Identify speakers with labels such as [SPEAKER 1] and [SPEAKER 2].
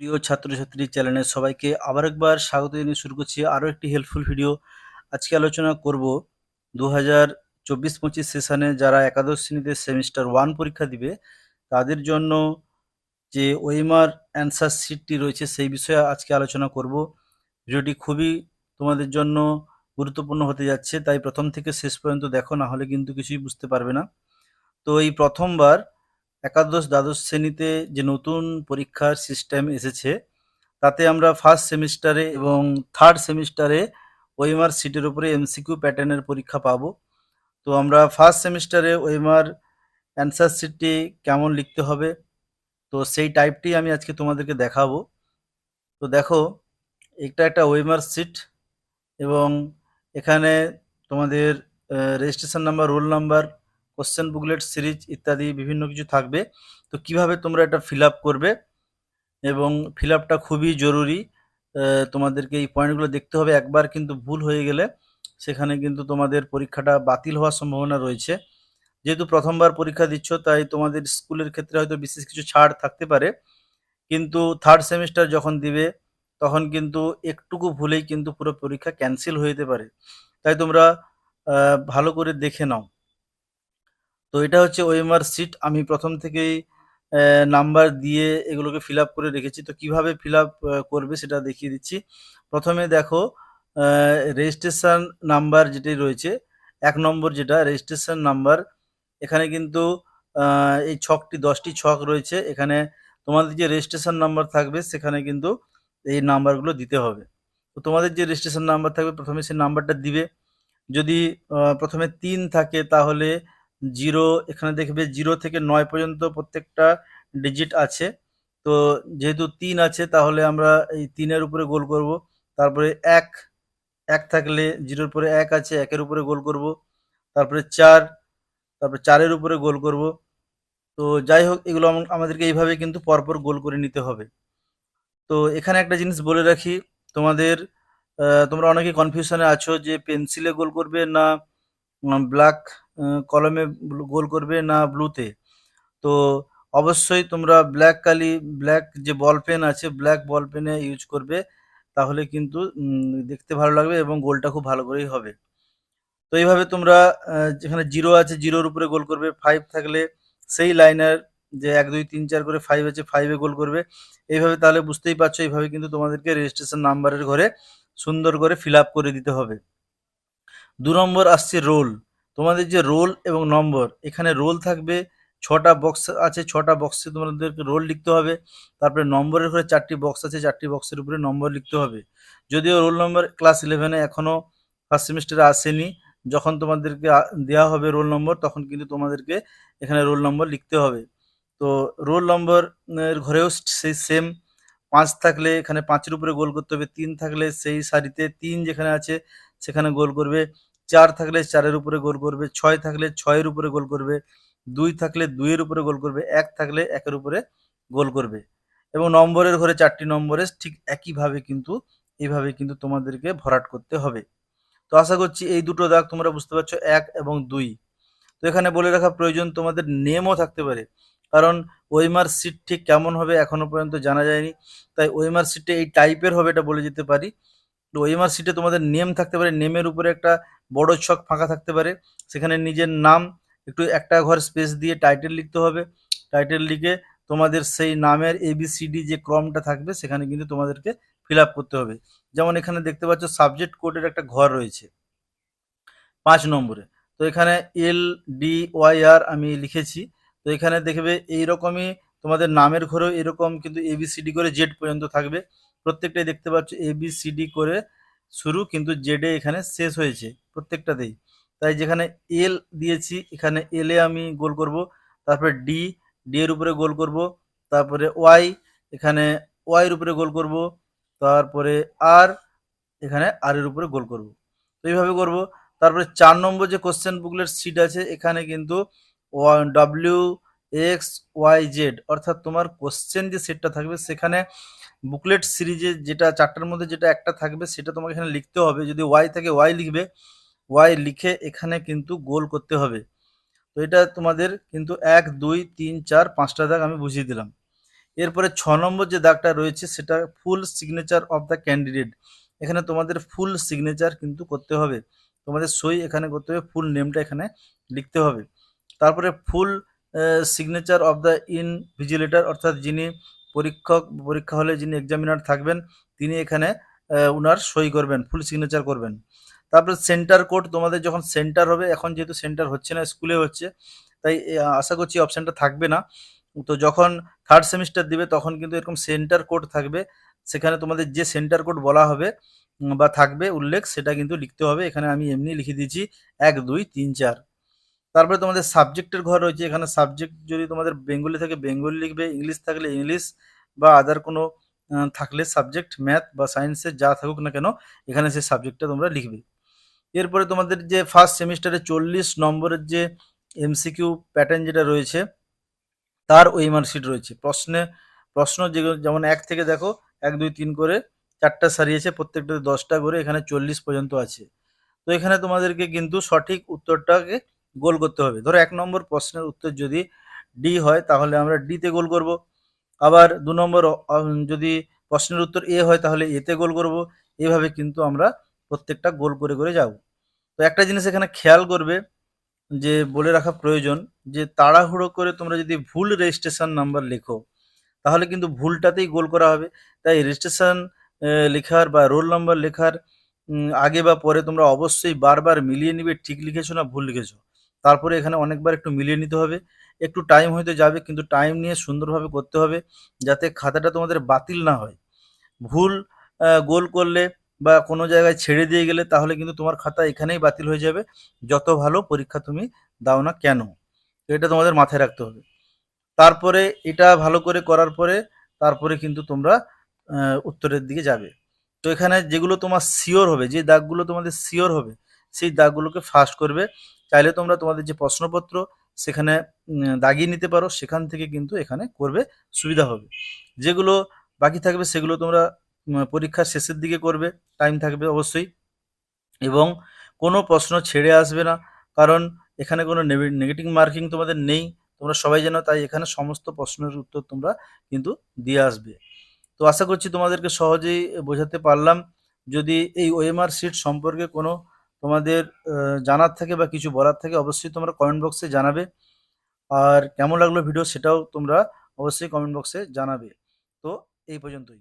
[SPEAKER 1] প্রিয় ছাত্রছাত্রী চ্যানেলে সবাইকে আবার একবার স্বাগত জানিয়ে শুরু করছি আরও একটি হেল্পফুল ভিডিও আজকে আলোচনা করব দু হাজার চব্বিশ পঁচিশ সেশনে যারা একাদশ শ্রেণীতে সেমিস্টার ওয়ান পরীক্ষা দিবে, তাদের জন্য যে ওয়েমার অ্যান্সার শিটটি রয়েছে সেই বিষয়ে আজকে আলোচনা করব। ভিডিওটি খুবই তোমাদের জন্য গুরুত্বপূর্ণ হতে যাচ্ছে, তাই প্রথম থেকে শেষ পর্যন্ত দেখো, না হলে কিন্তু কিছুই বুঝতে পারবে না। তো এই প্রথমবার একাদশ দ্বাদশ শ্রেণীতে যে নতুন পরীক্ষার সিস্টেম এসেছে, তাতে আমরা ফার্স্ট সেমিস্টারে এবং থার্ড সেমিস্টারে ওয়েমার সিটের উপরে এমসিকিউ প্যাটার্নের পরীক্ষা পাবো। তো আমরা ফার্স্ট সেমিস্টারে ওয়েমার অ্যান্সার শিটটি কেমন লিখতে হবে, তো সেই টাইপটি আমি আজকে তোমাদেরকে দেখাবো। তো দেখো এটা একটা ওয়েমার সিট এবং এখানে তোমাদের registration number roll number question booklet series ইত্যাদি বিভিন্ন কিছু থাকবে। তো কীভাবে তোমরা এটা ফিল আপ করবে? এবং ফিল আপটা খুবই জরুরি। তোমাদেরকে এই পয়েন্টগুলো দেখতে হবে। একবার কিন্তু ভুল হয়ে গেলে সেখানে কিন্তু তোমাদের পরীক্ষাটা বাতিল হওয়ার সম্ভাবনা রয়েছে। যেহেতু প্রথমবার পরীক্ষা দিচ্ছ, তাই তোমাদের স্কুলের ক্ষেত্রে হয়তো বিশেষ কিছু ছাড় থাকতে পারে। কিন্তু থার্ড সেমিস্টার যখন দিবে, তখন কিন্তু একটুকু ভুলেই কিন্তু পুরো পরীক্ষা ক্যান্সেল হয়ে যেতে পারে। তাই তোমরা ভালো করে দেখে নাও। তো এটা হচ্ছে ওএমআর সিট আমি প্রথম থেকেই নাম্বার দিয়ে এগুলোকে ফিল করে রেখেছি। তো কীভাবে ফিল করবে সেটা দেখিয়ে দিচ্ছি। প্রথমে দেখো রেজিস্ট্রেশন নাম্বার যেটি রয়েছে, এক নম্বর যেটা রেজিস্ট্রেশন নাম্বার এখানে কিন্তু এই ছকটি, দশটি ছক রয়েছে। এখানে তোমাদের যে রেজিস্ট্রেশন নাম্বার থাকবে, সেখানে কিন্তু এই নাম্বারগুলো দিতে হবে। তো তোমাদের যে রেজিস্ট্রেশন নাম্বার থাকবে, প্রথমে সেই নাম্বারটা দিবে। যদি প্রথমে তিন থাকে, তাহলে জিরো, এখানে দেখবে জিরো থেকে নয় পর্যন্ত প্রত্যেকটা ডিজিট আছে। তো যেহেতু তিন আছে, তাহলে আমরা এই তিনের উপরে গোল করব। তারপরে এক এক থাকলে জিরোর উপরে এক আছে, একের উপরে গোল করব। তারপরে চার, তারপরে চারের উপরে গোল করব। তো যাই হোক, এগুলো আম- আমাদেরকে এইভাবে কিন্তু পরপর গোল করে নিতে হবে। তো এখানে একটা জিনিস বলে রাখি, তোমাদের তোমরা অনেকে কনফিউশনে আছো যে পেন্সিলে গোল করবে না ব্ল্যাক কলমে গোল করবে না ব্লুতে? তো অবশ্যই তোমরা ব্ল্যাক কালি ব্ল্যাক যে বল পেন আছে ব্ল্যাক বল পেনে ইউজ করবে, তাহলে কিন্তু দেখতে ভালো লাগবে এবং গোলটা খুব ভালো করেই হবে। তো এইভাবে তোমরা যেখানে জিরো আছে জিরোর উপরে গোল করবে ফাইভ থাকলে সেই লাইনের যে এক, দুই, তিন, চার করে ফাইভ আছে ফাইভে গোল করবে। এইভাবে তাহলে বুঝতেই পারছ, এইভাবে কিন্তু তোমাদেরকে রেজিস্ট্রেশন নাম্বারের ঘরে সুন্দর করে ফিল করে দিতে হবে। দু নম্বর আসছে রোল তোমাদের যে রোল এবং নম্বর, এখানে রোল থাকবে, ছটা বক্স আছে, ছটা বক্সে তোমাদেরকে রোল লিখতে হবে। তারপরে নম্বরের ঘরে চারটি বক্স আছে, চারটি বক্সের উপরে নম্বর লিখতে হবে। যদিও রোল নম্বর ক্লাস ইলেভেনে এখনও ফার্স্ট সেমিস্টারে আসেনি, যখন তোমাদেরকে দেওয়া হবে রোল নম্বর, তখন কিন্তু তোমাদেরকে এখানে রোল নম্বর লিখতে হবে। তো রোল নম্বর এর ঘরেও সেই সেম পাঁচ থাকলে এখানে পাঁচের উপরে গোল করতে হবে, তিন থাকলে সেই সারিতে তিন যেখানে আছে, সেখানে গোল করবে। চার থাকলে চারের উপরে গোল করবে, ছয় থাকলে ছয়ের উপরে গোল করবে, দুই থাকলে দুইয়ের উপরে গোল করবে, এক থাকলে একের উপরে গোল করবে। এবং নম্বরের ঘরে চারটি নম্বরে ঠিক একইভাবে কিন্তু এইভাবে কিন্তু তোমাদেরকে ভরাট করতে হবে। তো আশা করছি এই দুটো দাগ তোমরা বুঝতে পারছ, এক এবং দুই। তো এখানে বলে রাখা প্রয়োজন, তোমাদের নেমও থাকতে পারে। কারণ ওয়েমার সিট ঠিক কেমন হবে এখনও পর্যন্ত জানা যায়নি। তাই ওয়েমার সিটে এই টাইপের হবে এটা বলে যেতে পারি। তো ওয়েমার সিটে তোমাদের নেম থাকতে পারে, নেমের উপরে একটা বড় ছক ফাঁকা থাকতে পারে। সেখানে নিজের নাম, একটু একটা ঘর স্পেস দিয়ে টাইটেল লিখতে হবে। টাইটেল লিখে তোমাদের সেই নামের এবিসিডি যে ক্রমটা থাকবে, সেখানে কিন্তু তোমাদেরকে ফিল করতে হবে। যেমন এখানে দেখতে পাচ্ছ সাবজেক্ট কোডের একটা ঘর রয়েছে পাঁচ নম্বরে। তো এখানে এল ডি ওয়াই আর আমি লিখেছি। তো এখানে দেখবে এইরকমই তোমাদের নামের ঘরেও এরকম কিন্তু এবিসিডি করে জেড পর্যন্ত থাকবে। প্রত্যেকটাই দেখতে পাচ্ছ এবিসিডি করে শুরু, কিন্তু জেডে এখানে শেষ হয়েছে। প্রত্যেকটাতেই তাই যেখানে এল দিয়েছি, এখানে এলে আমি গোল করব, তারপরে ডি ডি এর উপরে গোল করব, তারপরে ওয়াই এখানে ওয়াই এর উপরে গোল করব, তারপরে আর এখানে আর এর উপরে গোল করব। তো এইভাবে করব। তারপরে চার নম্বর যে কোশ্চেন বুকলেট সিট আছে, এখানে কিন্তু ডাব্লিউ এক্স ওয়াই জেড অর্থাৎ তোমার কোশ্চেন যে সেটটা থাকবে, সেখানে বুকলেট সিরিজে যেটা, চারটার মধ্যে যেটা একটা থাকবে, সেটা তোমাকে এখানে লিখতে হবে। যদি ওয়াই থাকে ওয়াই লিখবে। ওয়াই লিখে এখানে কিন্তু গোল করতে হবে। তো এটা তোমাদের কিন্তু এক, দুই, তিন, চার, পাঁচটা দাগ আমি বুঝিয়ে দিলাম। এরপরে ছ নম্বর যে দাগটা রয়েছে সেটা full signature of the candidate এখানে তোমাদের ফুল সিগনেচার কিন্তু করতে হবে। তোমাদের সই এখানে করতে হবে ফুল নেমটা এখানে লিখতে হবে। তারপরে full signature of the invigilator অর্থাৎ যিনি পরীক্ষক, পরীক্ষা হলে যিনি এক্সামিনার থাকবেন, তিনি এখানে উনার সই করবেন ফুল সিগনেচার করবেন। তারপরে সেন্টার কোড তোমাদের যখন সেন্টার হবে, এখন যেহেতু সেন্টার হচ্ছে না স্কুলে হচ্ছে, তাই আশা করছি অপশানটা থাকবে না। তো যখন থার্ড সেমিস্টার দিবে, তখন কিন্তু এরকম সেন্টার কোড থাকবে। সেখানে তোমাদের যে সেন্টার কোড বলা হবে বা থাকবে, উল্লেখ, সেটা কিন্তু লিখতে হবে। এখানে আমি এমনি লিখে দিয়েছি, এক, দুই, তিন, চার। তারপরে তোমাদের সাবজেক্টের ঘর রয়েছে। এখানে সাবজেক্ট যদি তোমাদের বেঙ্গলি থাকে বেঙ্গলি লিখবে, ইংলিশ থাকলে ইংলিশ, বা আদার কোনো থাকলে সাবজেক্ট ম্যাথ বা সায়েন্সের যা থাকুক না কেন, এখানে সেই সাবজেক্টটা তোমরা লিখবে। এরপরে তোমাদের যে ফার্স্ট সেমিস্টারে চল্লিশ নম্বরের যে এমসিকিউ প্যাটার্ন যেটা রয়েছে, তার ওই মার্কশিট রয়েছে। প্রশ্নে, প্রশ্ন যেগুলো যেমন এক থেকে দেখো, এক, দুই, তিন করে চারটা সারিয়েছে প্রত্যেকটাতে দশটা করে এখানে চল্লিশ পর্যন্ত আছে। তো এখানে তোমাদেরকে কিন্তু সঠিক উত্তরটাকে গোল করতে হবে। ধরো এক নম্বর প্রশ্নের উত্তর যদি ডি হয়, তাহলে আমরা ডিতে গোল করব। আবার দু নম্বর, যদি প্রশ্নের উত্তর এ হয়, তাহলে এতে গোল করব। এভাবে কিন্তু আমরা প্রত্যেকটা গোল করে করে যাব তো একটা জিনিস এখানে খেয়াল করবে যে, বলে রাখা প্রয়োজন যে, তাড়াহুড়ো করে তোমরা যদি ভুল রেজিস্ট্রেশন নাম্বার লেখো, তাহলে কিন্তু ভুলটাতেই গোল করা হবে। তাই রেজিস্ট্রেশন লেখার বা রোল নাম্বার লেখার আগে বা পরে তোমরা অবশ্যই বারবার মিলিয়ে নিবে, ঠিক লিখেছো না ভুল লিখেছো। তারপরে এখানে অনেকবার একটু মিলিয়ে নিতে হবে। একটু টাইম হয়তো যাবে, কিন্তু টাইম নিয়ে সুন্দরভাবে করতে হবে, যাতে খাতাটা তোমাদের বাতিল না হয়। ভুল গোল করলে বা কোনো জায়গায় ছেড়ে দিয়ে গেলে তাহলে কিন্তু তোমার খাতা এখানেই বাতিল হয়ে যাবে। যত ভালো পরীক্ষা তুমি দাও না কেন? এটা তোমাদের মাথায় রাখতে হবে। তারপরে এটা ভালো করে করার পরে তারপরে কিন্তু তোমরা উত্তরের দিকে যাবে। তো এখানে যেগুলো তোমার শিওর হবে, যে দাগগুলো তোমাদের শিওর হবে, সেই দাগগুলোকে ফার্স্ট করবে। চাইলে তোমরা তোমাদের যে প্রশ্নপত্র, সেখানে দাগিয়ে নিতে পারো। সেখান থেকে কিন্তু এখানে করবে, সুবিধা হবে। যেগুলো বাকি থাকবে, সেগুলো তোমরা পরীক্ষার শেষের দিকে করবে টাইম থাকবে অবশ্যই। এবং কোনো প্রশ্ন ছেড়ে আসবে না, কারণ এখানে কোনো নেগেটিভ মার্কিং তোমাদের নেই। তোমরা সবাই জানো, তাই এখানে সমস্ত প্রশ্নের উত্তর তোমরা কিন্তু দিয়ে আসবে। তো আশা করছি তোমাদেরকে সহজেই বোঝাতে পারলাম। যদি এই ওএমআর সিট সম্পর্কে কোনো তোমাদের জানার থাকে বা কিছু বলার থাকে, অবশ্যই তোমরা কমেন্ট বক্সে জানাবে। আর কেমন লাগল ভিডিও সেটাও তোমরা অবশ্যই কমেন্ট বক্সে জানাবে। তো এই পর্যন্তই।